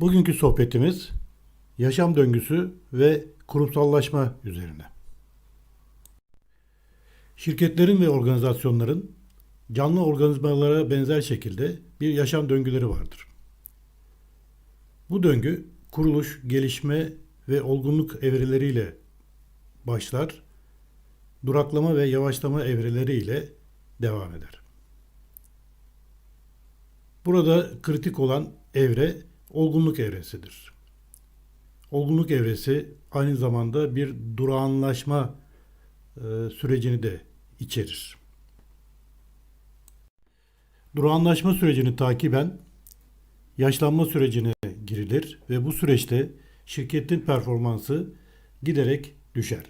Bugünkü sohbetimiz yaşam döngüsü ve kurumsallaşma üzerine. Şirketlerin ve organizasyonların canlı organizmalara benzer şekilde bir yaşam döngüleri vardır. Bu döngü kuruluş, gelişme ve olgunluk evreleriyle başlar, duraklama ve yavaşlama evreleriyle devam eder. Burada kritik olan evre olgunluk evresidir. Olgunluk evresi aynı zamanda bir durağanlaşma e, sürecini de içerir. Durağanlaşma sürecini takiben yaşlanma sürecine girilir ve bu süreçte şirketin performansı giderek düşer.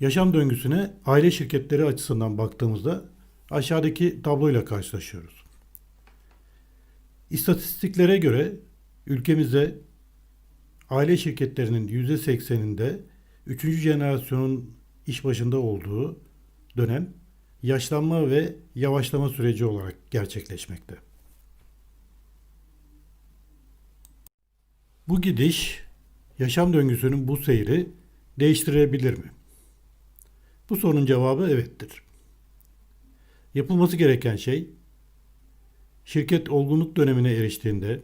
Yaşam döngüsüne aile şirketleri açısından baktığımızda aşağıdaki tabloyla karşılaşıyoruz. İstatistiklere göre ülkemizde aile şirketlerinin %80'inde 3. jenerasyonun iş başında olduğu dönem yaşlanma ve yavaşlama süreci olarak gerçekleşmekte. Bu gidiş yaşam döngüsünün bu seyri değiştirebilir mi? Bu sorunun cevabı evettir. Yapılması gereken şey şirket olgunluk dönemine eriştiğinde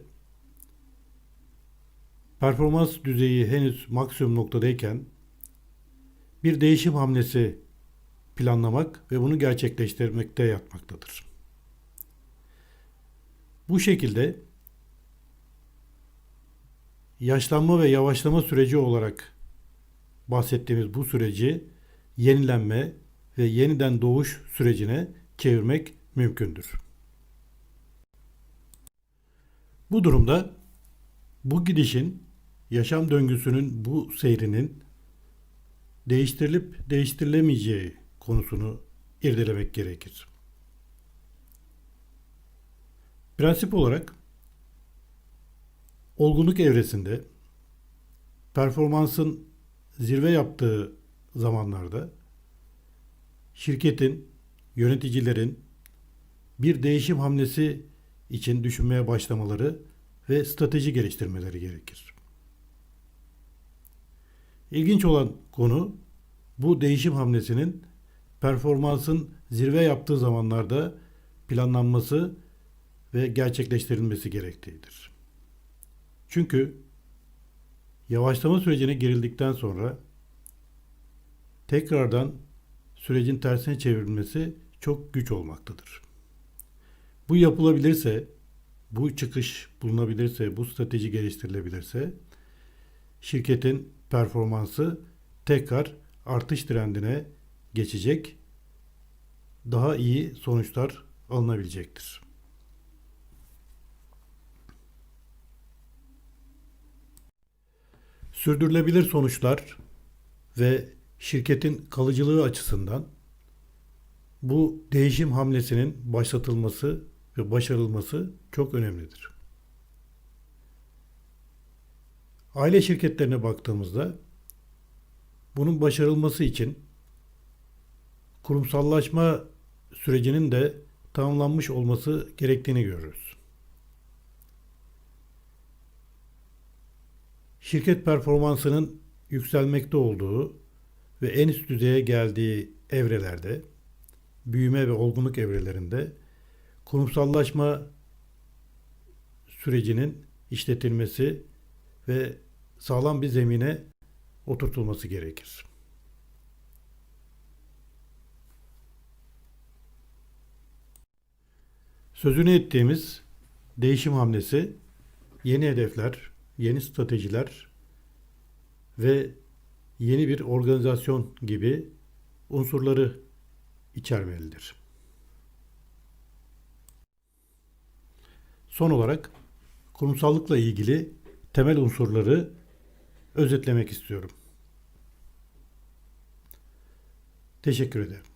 performans düzeyi henüz maksimum noktadayken bir değişim hamlesi planlamak ve bunu gerçekleştirmekte yatmaktadır. Bu şekilde yaşlanma ve yavaşlama süreci olarak bahsettiğimiz bu süreci yenilenme ve yeniden doğuş sürecine çevirmek mümkündür. Bu durumda bu gidişin yaşam döngüsünün bu seyrinin değiştirilip değiştirilemeyeceği konusunu irdelemek gerekir. Prensip olarak olgunluk evresinde performansın zirve yaptığı zamanlarda şirketin, yöneticilerin bir değişim hamlesi için düşünmeye başlamaları ve strateji geliştirmeleri gerekir. İlginç olan konu bu değişim hamlesinin performansın zirve yaptığı zamanlarda planlanması ve gerçekleştirilmesi gerektiğidir. Çünkü yavaşlama sürecine girildikten sonra tekrardan sürecin tersine çevrilmesi çok güç olmaktadır. Bu yapılabilirse, bu çıkış bulunabilirse, bu strateji geliştirilebilirse şirketin performansı tekrar artış trendine geçecek, daha iyi sonuçlar alınabilecektir. Sürdürülebilir sonuçlar ve şirketin kalıcılığı açısından bu değişim hamlesinin başlatılması ve başarılması çok önemlidir. Aile şirketlerine baktığımızda bunun başarılması için kurumsallaşma sürecinin de tamamlanmış olması gerektiğini görürüz. Şirket performansının yükselmekte olduğu ve en üst düzeye geldiği evrelerde, büyüme ve olgunluk evrelerinde kurumsallaşma sürecinin işletilmesi ve sağlam bir zemine oturtulması gerekir. Sözünü ettiğimiz değişim hamlesi yeni hedefler, yeni stratejiler ve yeni bir organizasyon gibi unsurları içermelidir. Son olarak kurumsallıkla ilgili temel unsurları özetlemek istiyorum. Teşekkür ederim.